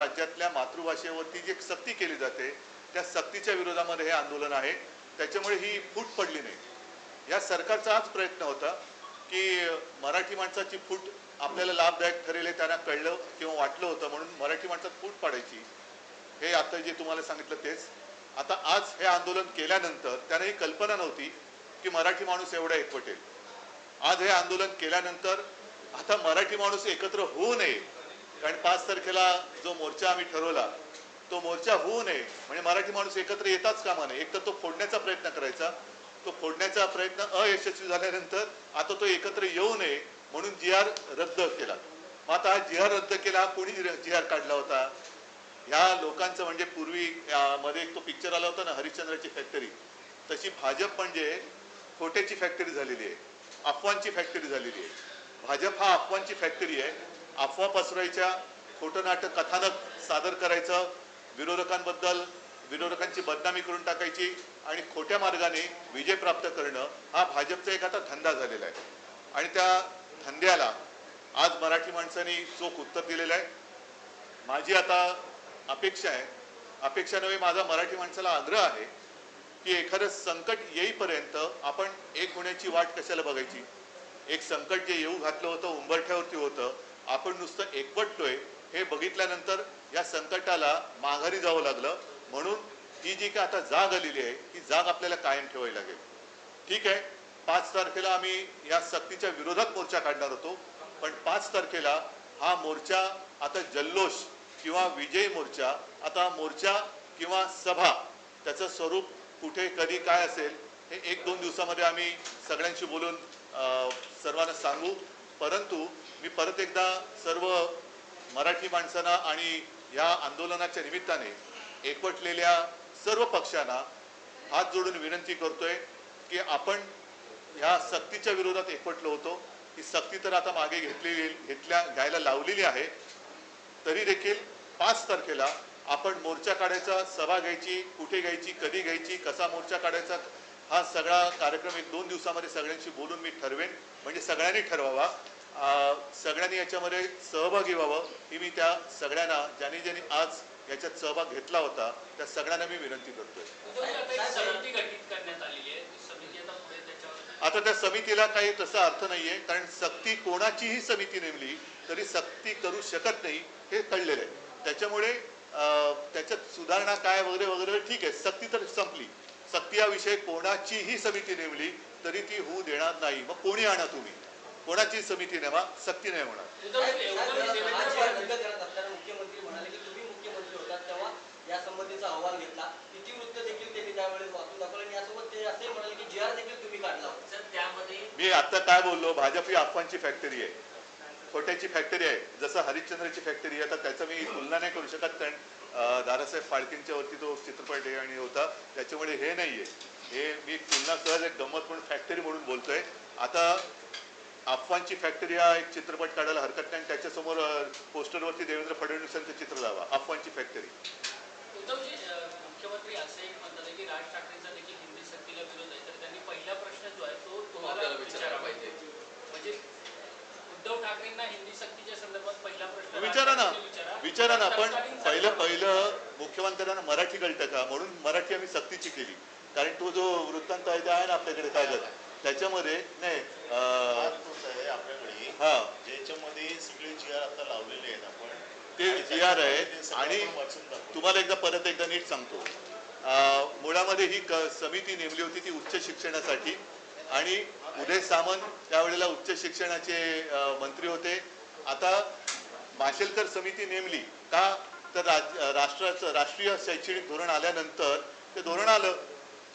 राज्यातल्या मातृभाषेवरती जी सक्ती केली जाते त्या सक्तीच्या विरोधामध्ये हे आंदोलन आहे. त्याच्यामुळे ही फूट पडली नाही. या सरकारचा हाच प्रयत्न होता की मराठी माणसाची फूट आपल्याला लाभदायक ठरेल हे त्यांना कळलं किंवा वाटलं होतं म्हणून मराठी माणसात फूट पाडायची. हे आता जे तुम्हाला सांगितलं तेच. आता आज हे आंदोलन केल्यानंतर त्यांना ही कल्पना नव्हती की मराठी माणूस एवढा एकवटेल. आज हे आंदोलन केल्यानंतर आता मराठी माणूस एकत्र होऊ नये कारण पाच तारखेला जो मोर्चा आम्ही ठरवला तो मोर्चा होऊ नये. म्हणजे मराठी माणूस एकत्र येताच कामा नये. एक तर तो फोडण्याचा प्रयत्न करायचा. तो फोडण्याचा प्रयत्न अयशस्वी झाल्यानंतर आता तो एकत्र येऊ नये म्हणून जी आर रद्द केला. मग आता हा जी आर रद्द केला हा कोणी जी आर काढला होता? ह्या लोकांचं म्हणजे पूर्वी मध्ये एक तो पिक्चर आला होता ना हरिश्चंद्राची फॅक्टरी तशी भाजप म्हणजे खोट्याची फॅक्टरी झालेली आहे. अफवांची फॅक्टरी झालेली आहे. भाजप हा अफवांची फॅक्टरी आहे. अफवा पसरायच्या खोटं नाटक कथानक सादर करायचं विरोधकांबद्दल विरोधकांची बदनामी करून टाकायची आणि खोट्या मार्गाने विजय प्राप्त करणं हा भाजपचा एक आता धंदा झालेला आहे. आणि त्या धंद्याला आज मराठी माणसांनी चोख उत्तर दिलेलं आहे. माझी आता अपेक्षा आहे अपेक्षा नव्हे माझा मराठी माणसाला आग्रह आहे की एखादं संकट येईपर्यंत आपण एक होण्याची वाट कशाला बघायची? एक संकट जे येऊ घातलं होतं उंबरठ्यावरती होतं आपण नुसतं एकवटतोय हे बघितल्यानंतर या संकटाला माघारी जावं लागलं. म्हणून ती जी काय आता जाग आलेली आहे ती जाग आपल्याला कायम ठेवावी लागेल. ठीक आहे पाच तारखेला आम्ही या सक्तीच्या विरोधात मोर्चा काढणार होतो. पण पाच तारखेला हा मोर्चा आता जल्लोष किंवा विजय मोर्चा आता मोर्चा किंवा सभा त्याचं स्वरूप कुठे कधी काय असेल हे एक दोन दिवसामध्ये आम्ही सगळ्यांशी बोलून अं, सर्वांना सांगू. परंतु मी परत एकदा सर्व मराठी माणसांना आणि या आंदोलनाच्या निमित्ताने एकवटलेल्या सर्व पक्षांना हात जोडून विनंती करतोय की आपण ह्या सक्तीच्या विरोधात एकवटलो होतो. ही सक्ती तर आता मागे घेतलेली घेतल्या घ्यायला लावलेली आहे. तरी देखील पाच तारखेला आपण मोर्चा काढायचा सभा घ्यायची कुठे घ्यायची कधी घ्यायची कसा मोर्चा काढायचा हा सगळा कार्यक्रम एक दोन दिवसामध्ये सगळ्यांशी बोलून मी ठरवेन. म्हणजे सगळ्यांनी ठरवावा. सगळ्यांनी याच्यामध्ये सहभागी व्हावं ही मी त्या सगळ्यांना ज्यांनी ज्यांनी आज याच्यात सहभाग घेतला होता त्या सगळ्यांना मी विनंती करतोय. आता त्या समितीला काही तसा अर्थ नाहीये कारण सक्ती कोणाचीही समिती नेमली तरी सक्ती करू शकत नाही हे कळलेलं आहे. त्याच्यामुळे त्याच्यात सुधारणा काय वगैरे वगैरे ठीक आहे सक्ती तर संपली. सक्ती हा विषय कोणाचीही समिती नेमली तरी ती होऊ देणार नाही. मग कोणी आणा तुम्ही? कोणाची समिती नेमा सक्ती नाही होणार. उद्धव उद्धव हा देवेंद्र जी आर फडणवीस रद्द करत असताना मुख्यमंत्री म्हणाले की तुम्ही मुख्यमंत्री होतात तेव्हा या संबंधीचा अहवाल घेतला. इतिवृत्त देखील त्यांनी त्यावेळेस वाचून दाखवलं आणि यासोबत ते असे म्हणाले की जी आर देखील तुम्ही काढला होता. सर त्यामध्ये मी आता काय बोललो भाजप ही अफवांची फॅक्टरी आहे. खोट्याची फॅक्टरी आहे. जसं हरिश्चंद्रची फॅक्टरी आहे आता त्याचं मी तुलना नाही करू शकत. कारण दादासाहेब फाळकेंच्या वरती तो चित्रपट आहे आणि होता. त्याच्यामुळे हे नाहीये. हे मी तुलना सहज एक गंमत म्हणून फॅक्टरी म्हणून बोलतोय. आता अफवांची फॅक्टरी हा एक चित्रपट काढायला हरकत नाही आणि त्याच्यासमोर पोस्टरवरती देवेंद्र फडणवीसांचं चित्र लावा. अफवांची फॅक्टरी. उद्धवजी अं, मुख्यमंत्री असं एक म्हणतात की राज ठाकरेंचा देखील हिंदी सक्तीला विरोध आहे. तर त्यांनी पहिला प्रश्न जो आहे तो तुम्हाला आपल्याला विचारायला विचारावा. पाहिजे. म्हणजे उद्धव ठाकरेंना हिंदी सक्तीच्या संदर्भात पहिला प्रश्न राज विचारा ना. विचारा. ना पण पहिलं पहिलं मुख्यमंत्र्यांना मराठी कळतं का? म्हणून मराठी आम्ही सक्तीची केली. कारण तो जो वृत्तांत आहे ते आहे ना आपल्याकडे कागद त्याच्यामध्ये नाही आपल्याकडे. हा. ज्याच्यामध्ये सगळे जी आर आता लावलेले आहेत आपण. ते जी आर आहे आणि. तुम्हाला एकदा परत एकदा नीट सांगतो. मुळामध्ये ही समिती नेमली होती ती उच्च शिक्षणासाठी. आणि उदय सामंत त्यावेळेला उच्च शिक्षणाचे मंत्री होते. आता माशेलकर समिती नेमली का? तर राज- राष्ट्राचं राष्ट्रीय शैक्षणिक धोरण आल्यानंतर ते धोरण आलं.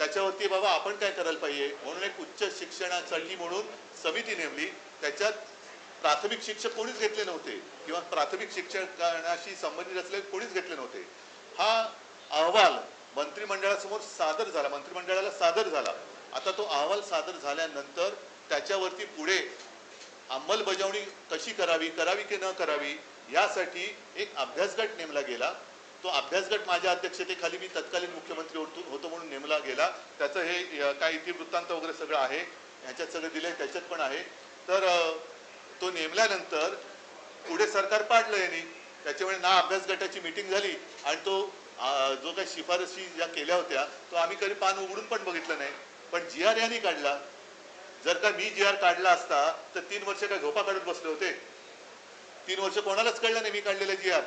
त्याच्यावरती बाबा आपण काय करायला पाहिजे? म्हणून एक उच्च शिक्षणासाठी म्हणून समिती नेमली. त्याच्यात प्राथमिक शिक्षक कोणीच घेतले नव्हते किंवा प्राथमिक शिक्षणाशी संबंधित असलेले कोणीच घेतले नव्हते. हा अहवाल मंत्रिमंडळासमोर सादर झाला. मंत्रिमंडळाला सादर झाला. आता तो अहवाल सादर झाल्यानंतर त्याच्यावरती पुढे अंमलबजावणी कशी करावी करावी की न करावी यासाठी एक अभ्यासगट नेमला गेला. तो अभ्यासगट माझ्या अध्यक्षतेखाली मी तत्कालीन मुख्यमंत्री होतो होतो म्हणून नेमला गेला. त्याचं हे काय इतिवृत्तांत वगैरे सगळं आहे ह्याच्यात सगळं दिलंय त्याच्यात पण आहे. तर तो नेमल्यानंतर पुढे सरकार पाडलं यांनी. त्याच्यामुळे ना अभ्यास गटाची मिटिंग झाली आणि तो जो काही शिफारशी ज्या केल्या होत्या तो आम्ही कधी पान उघडून पण बघितलं नाही. पण जी आर यांनी काढला. जर का मी जी आर काढला असता तर तीन वर्ष काय झोपा काढत बसले होते. तीन वर्ष कोणालाच कळलं नाही मी काढलेलं जी आर.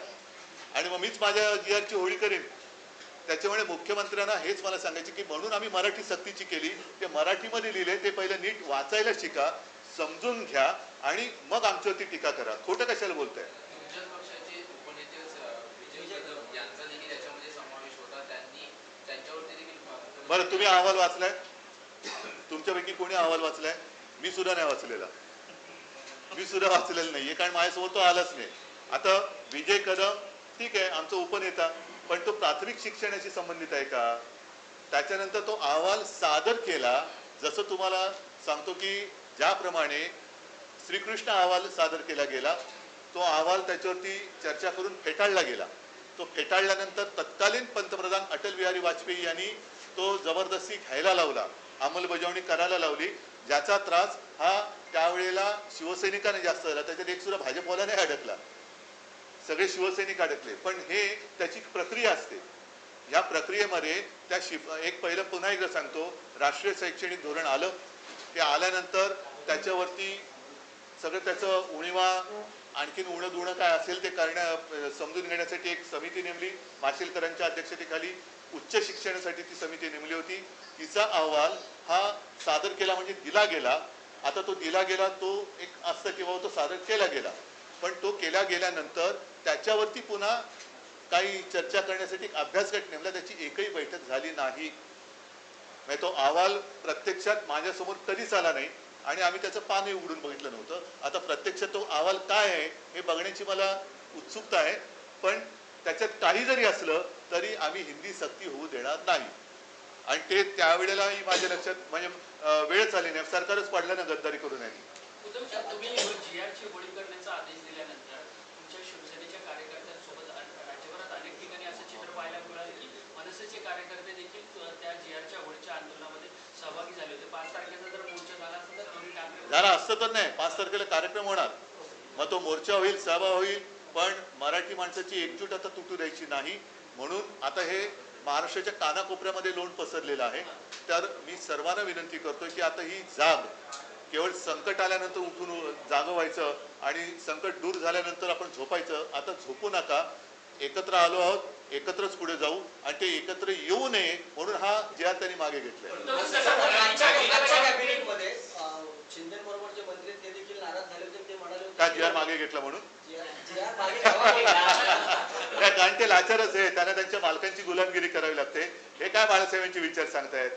आणि मग मीच माझ्या जी आरची होळी करेन. त्याच्यामुळे मुख्यमंत्र्यांना हेच मला सांगायचे की म्हणून आम्ही मराठी सक्तीची केली. ते मराठीमध्ये लिहिले ते पहिलं नीट वाचायला शिका समजून घ्या आणि मग आमच्यावरती टीका करा. खोटं कशाला बोलताय? बरं तुम्ही अहवाल वाचलाय? तुमच्यापैकी कोणी अहवाल वाचलाय? मी सुद्धा नाही वाचलेला. मी सुद्धा वाचलेला नाहीये कारण माझ्यासमोर तो आलाच नाही. आता विजय कदम ठीक आहे आमचा उपनेता पण तो प्राथमिक शिक्षणाशी संबंधित आहे का? त्याच्यानंतर तो अहवाल सादर केला. जसं तुम्हाला सांगतो की ज्याप्रमाणे श्रीकृष्ण अहवाल सादर केला गेला तो अहवाल त्याच्यावरती चर्चा करून फेटाळला गेला. तो फेटाळल्यानंतर तत्कालीन पंतप्रधान अटल बिहारी वाजपेयी यांनी तो जबरदस्ती घ्यायला लावला अंमलबजावणी करायला लावली. ज्याचा त्रास हा त्यावेळेला शिवसैनिकाने जास्त झाला. त्याच्यात एक सुद्धा भाजपवाला नाही अडकला. सगळे शिवसैनिक अडकले. पण हे त्याची प्रक्रिया असते. या प्रक्रियेमध्ये त्या शिफ एक पहिलं पुन्हा एकदा सांगतो. राष्ट्रीय शैक्षणिक धोरण आलं. ते आल्यानंतर त्याच्यावरती सगळं त्याचं उणीवा आणखीन उणं दुणं काय असेल ते करण्या समजून घेण्यासाठी एक समिती नेमली. माशेलकरांच्या अध्यक्षतेखाली उच्च शिक्षणासाठी ती समिती नेमली होती. तिचा अहवाल हा सादर केला म्हणजे दिला गेला. आता तो दिला गेला तो एक असतं किंवा तो सादर केला गेला. पण तो केला गेल्यानंतर त्याच्यावरती पुन्हा काही चर्चा करण्यासाठी एक अभ्यासगट नेमला. त्याची एकही बैठक झाली नाही. म्हणजे तो अहवाल प्रत्यक्षात माझ्यासमोर कधीच आला नाही आणि आम्ही त्याचं पानही उघडून बघितलं नव्हतं. आता प्रत्यक्षात तो अहवाल काय आहे हे बघण्याची मला उत्सुकता आहे. पण त्याच्यात काही जरी असलं तरी आम्ही हिंदी सक्ती होऊ देणार नाही. आणि ते त्यावेळेलाही माझ्या लक्षात म्हणजे वेळच आली नाही. सरकारच पडलं ना गद्दारी करून यांनी तुम्ही होळी करण्याचा आदेश दिल्यानंतर तुमच्या शिवसेनेच्या कार्यकर्त्यांसोबत राज्यभरात अनेक ठिकाणी असं चित्र पाहायला मिळालं की मनसेचे कार्यकर्ते देखील त्या होळीच्या आंदोलनामध्ये सहभागी झाले होते. पाच तारखेचा जर मोर्चा झाला असता तर दोन्ही ठाकरे जरा असतं तर नाही. पाच तारखेला कार्यक्रम होणार. मग तो मोर्चा होईल सभा होईल पण मराठी माणसाची एकजूट आता तुटू द्यायची नाही. म्हणून आता हे महाराष्ट्राच्या कानाकोपऱ्यामध्ये लोण पसरलेलं आहे. तर मी सर्वांना विनंती करतोय की आता ही जाग केवळ संकट आल्यानंतर उठून जागं व्हायचं आणि संकट दूर झाल्यानंतर आपण झोपायचं. आता झोपू नका. एकत्र आलो आहोत एकत्रच पुढे जाऊ आणि ते एकत्र येऊ नये म्हणून हा जे आर त्यांनी मागे होते का जी आर मागे घेतला म्हणून? कारण ते लाचारच आहे. त्यांना त्यांच्या मालकांची गुलामगिरी करावी लागते. हे काय बाळासाहेबांचे विचार सांगतायत?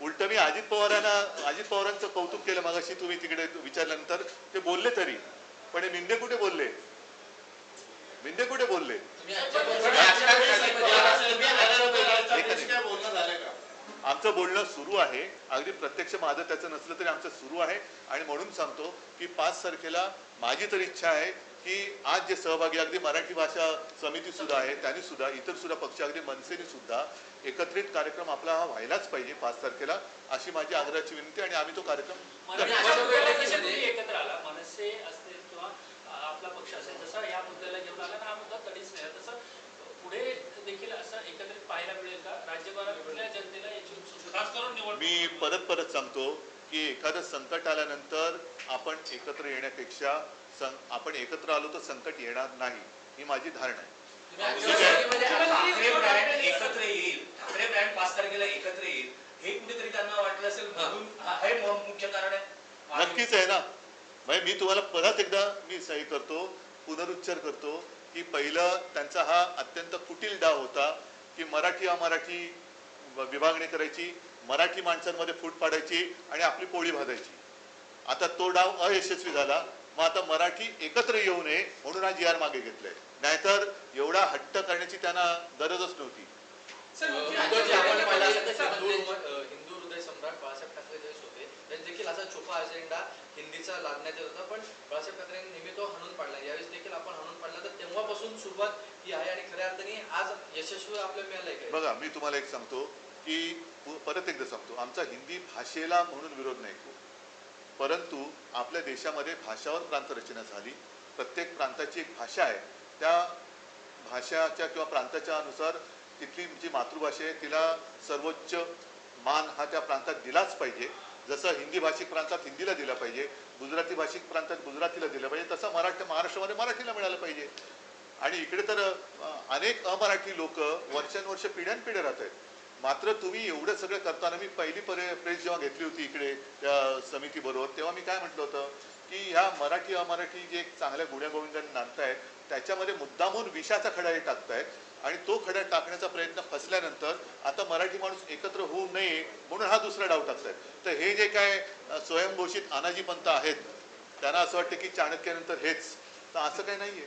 उलट मी अजित पवारांना अजित पवारांचं कौतुक केलं मगाशी तुम्ही तिकडे विचारल्यानंतर. ते बोलले तरी. पण हे मिंदे कुठे बोलले? मिंदे कुठे बोलले? बोलणं का आमचं बोलणं सुरू आहे. अगदी प्रत्यक्ष माझं त्याचं नसलं तरी आमचं सुरू आहे. आणि म्हणून सांगतो की पाच तारखेला माझी तर इच्छा आहे की आज जे सहभागी अगदी मराठी भाषा समिती सुद्धा आहे त्यांनी सुद्धा इतर सुद्धा पक्ष अगदी मनसेने सुद्धा एकत्रित कार्यक्रम आपला हा व्हायलाच पाहिजे पाच तारखेला अशी माझी आग्रहाची विनंती आणि आम्ही तो कार्यक्रम मनसे अशा अशा वेळेला कशा कधी- तुम्ही एकत्र आला मनसे असतील किंवा अ, आपला पक्ष असेल जसा या मुद्द्याला घेऊन आला ना हा मुद्दा कधीच नाही तसं पुढे देखील असं एकत्रित पाहायला मिळेल का? राज्यभरातल्या जनतेला याची उत्सुकता खास करून निवड मी परत परत सांगतो की एखादं संकट आल्यानंतर आपण एकत्र येण्यापेक्षा आपण एकत्र आलो तर संकट येणार नाही ही माझी धारणा आहे. तुम्ही आजच्या बैठकीमध्ये ठाकरे ब्रँड एकत्र येईल. ठाकरे ब्रँड पाच तारखेला एकत्र येईल. हे कुठेतरी त्यांना वाटलं असेल म्हणून हा- हे म- मुख्य कारण आहे. नक्कीच आहे ना. म्हणजे मी तुम्हाला परत एकदा मी सही करतो पुनरुच्चार करतो की पहिलं त्यांचा हा अत्यंत कुटील डाव होता की मराठी अमराठी विभागणी करायची मराठी माणसांमध्ये फूट पाडायची आणि आपली पोळी भाजायची. आता तो डाव अयशस्वी झाला. मग आता मराठी एकत्र येऊ नये म्हणून हा जी आर मागे घेतलाय. नाहीतर एवढा हट्ट करण्याची त्यांना गरजच नव्हती. उद्धवजी, आपण पाहिलं असेल तर हिंदू हृदय सम्राट बाळासाहेब ठाकरे ज्यावेळेस होते. त्यांनी देखील असा छुपा अजेंडा हिंदीचा लादण्यात येत होता पण बाळासाहेब ठाकरेंनी नेहमी तो हाणून पाडला. यावेळेस देखील आपण हाणून पाडला तर तेव्हापासून सुरुवात ही आहे आणि खऱ्या अर्थाने आज यशस्वी आपल्याला मिळालंय काय बघा मी तुम्हाला एक सांगतो की परत एकदा सांगतो आमचा हिंदी भाषेला म्हणून विरोध नाही परंतु आपल्या देशामध्ये भाषावर प्रांतरचना झाली. प्रत्येक प्रांताची एक भाषा आहे. त्या भाषाच्या किंवा प्रांताच्या अनुसार तिथली जी मातृभाषा आहे तिला सर्वोच्च मान हा त्या प्रांतात दिलाच पाहिजे. जसं हिंदी भाषिक प्रांतात हिंदीला दिला पाहिजे गुजराती भाषिक प्रांतात गुजरातीला दिलं पाहिजे तसं मराठी महाराष्ट्रामध्ये मराठीला मिळालं पाहिजे. आणि इकडे तर अ, अनेक अमराठी लोक वर्षानुवर्ष पिढ्यानपिढ्या राहत आहेत. मात्र तुम्ही एवढं सगळं करताना मी पहिली परे प्रेस जेव्हा घेतली होती इकडे त्या समितीबरोबर तेव्हा मी काय म्हटलं होतं की ह्या मराठी अमराठी जे एक चांगल्या गुण्यागोविंदाने नांदतायत त्याच्यामध्ये मुद्दामून विषाचा खडा हे टाकतायत आणि तो खडा टाकण्याचा प्रयत्न फसल्यानंतर आता मराठी माणूस एकत्र होऊ नये म्हणून हा दुसरा डाव टाकतायत. तर हे जे काय स्वयंघोषित अनाजी पंत आहेत त्यांना असं वाटतं की चाणक्यानंतर हेच. तर असं काही नाहीये.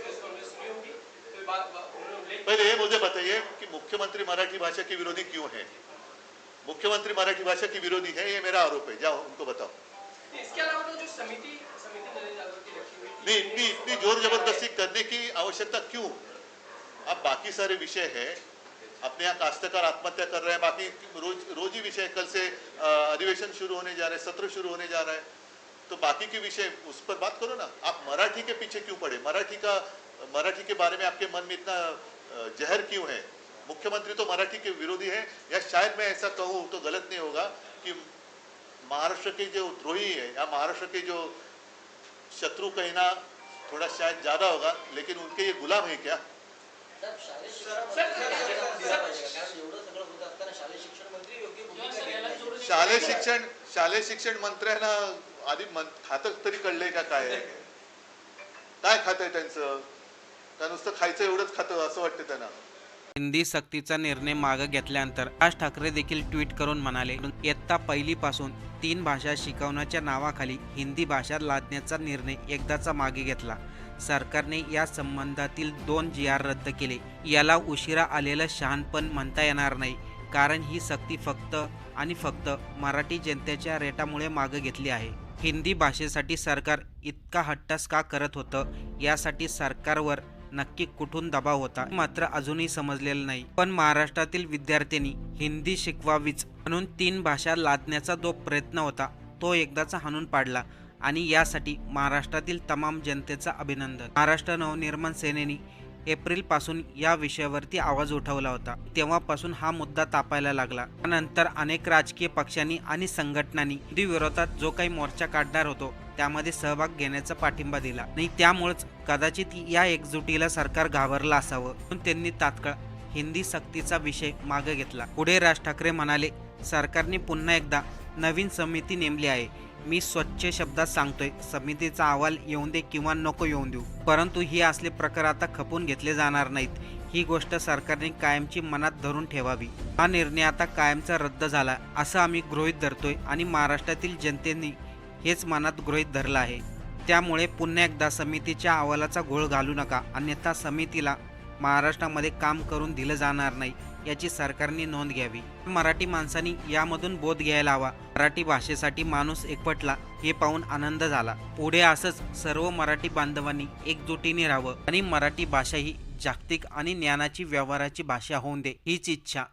पहले ये मुझे बताइए कि मुख्यमंत्री मराठी भाषा के विरोधी क्यों है? मुख्यमंत्री मराठी भाषा की विरोधी है ये मेरा आरोप है। जाओ उनको बताओ। इसके अलावा तो जो समिति नहीं इतनी इतनी ज़ोर ज़बरदस्ती करने की आवश्यकता क्यों? अब बाकी सारे विषय है। अपने यहाँ काश्तकार आत्महत्या कर रहे हैं बाकी रोज रोज ही विषय कल से अधिवेशन शुरू होने जा रहे हैं सत्र शुरू होने जा रहा है। तो बाकी के विषय उस पर बात करो ना। आप मराठी के पीछे क्यों पड़े? मराठी का मराठी के बारे में आपके मन में इतना जहर क्यों है? मुख्यमंत्री तो मराठी के विरोधी है या शायद मैं ऐसा कहूँ तो गलत नहीं होगा कि महाराष्ट्र के जो द्रोही है या महाराष्ट्र के जो शत्रु कहना थोड़ा शायद ज़्यादा होगा लेकिन उनके ये गुलाम है क्या? शालेय शिक्षण शालेय शिक्षण मंत्र्यांना आधी खातं तरी कळलंय का काय? काय खात आहे त्यांचं? त्या नुसतं खायचं एवढंच खातं असं वाटतं त्यांना. हिंदी सक्तीचा निर्णय मागे घेतल्यानंतर राज ठाकरे देखील ट्विट करून म्हणाले इयत्ता पहिलीपासून तीन भाषा शिकवण्याच्या नावाखाली हिंदी भाषा लादण्याचा निर्णय एकदाचा मागे घेतला. सरकारने या संबंधातील दोन जी आर रद्द केले. याला उशिरा आलेलं शहाणपण म्हणता येणार नाही कारण ही सक्ती फक्त आणि फक्त मराठी जनतेच्या रेटामुळे मागे घेतली आहे. हिंदी भाषेसाठी सरकार इतका हट्टास का करत होतं? यासाठी सरकारवर नक्की कुठून दबाव होता मात्र अजूनही समजलेलं नाही. पण महाराष्ट्रातील विद्यार्थ्यांनी हिंदी शिकवावीच म्हणून तीन भाषा लादण्याचा जो प्रयत्न होता तो एकदाचा हाणून पाडला आणि यासाठी महाराष्ट्रातील तमाम जनतेचं अभिनंदन. महाराष्ट्र नवनिर्माण सेनेने एप्रिलपासून या विषयावरती आवाज उठवला होता. तेव्हापासून हा मुद्दा तापायला लागला. त्यानंतर अनेक राजकीय पक्षांनी आणि संघटनांनी हिंदी विरोधात जो काही मोर्चा काढणार होतो त्यामध्ये सहभाग घेण्याचा पाठिंबा दिला. आणि त्यामुळेच कदाचित या एकजुटीला सरकार घाबरलं असावं. म्हणून त्यांनी तात्काळ हिंदी सक्तीचा विषय मागे घेतला. पुढे राज ठाकरे म्हणाले सरकारने पुन्हा एकदा नवीन समिती नेमली आहे. मी स्वच्छ शब्दात सांगतोय समितीचा अहवाल येऊन दे किंवा नको येऊन देऊ. परंतु ही असले प्रकार आता खपून घेतले जाणार नाहीत. ही गोष्ट सरकारने कायमची मनात धरून ठेवावी. हा निर्णय आता कायमचा रद्द झाला असं आम्ही गृहीत धरतोय आणि महाराष्ट्रातील जनतेने हेच मनात गृहीत धरलं आहे. त्यामुळे पुन्हा एकदा समितीच्या अहवालाचा घोळ घालू नका. अन्यथा समितीला महाराष्ट्रामध्ये काम करून दिलं जाणार नाही याची सरकारने नोंद घ्यावी. मराठी माणसांनी यामधून बोध घ्यायला हवा. मराठी भाषेसाठी माणूस एकपटला हे पाहून आनंद झाला. पुढे असंच सर्व मराठी बांधवांनी एकजुटीने राहावं आणि मराठी भाषा ही जागतिक आणि ज्ञानाची व्यवहाराची भाषा होऊन दे हीच इच्छा.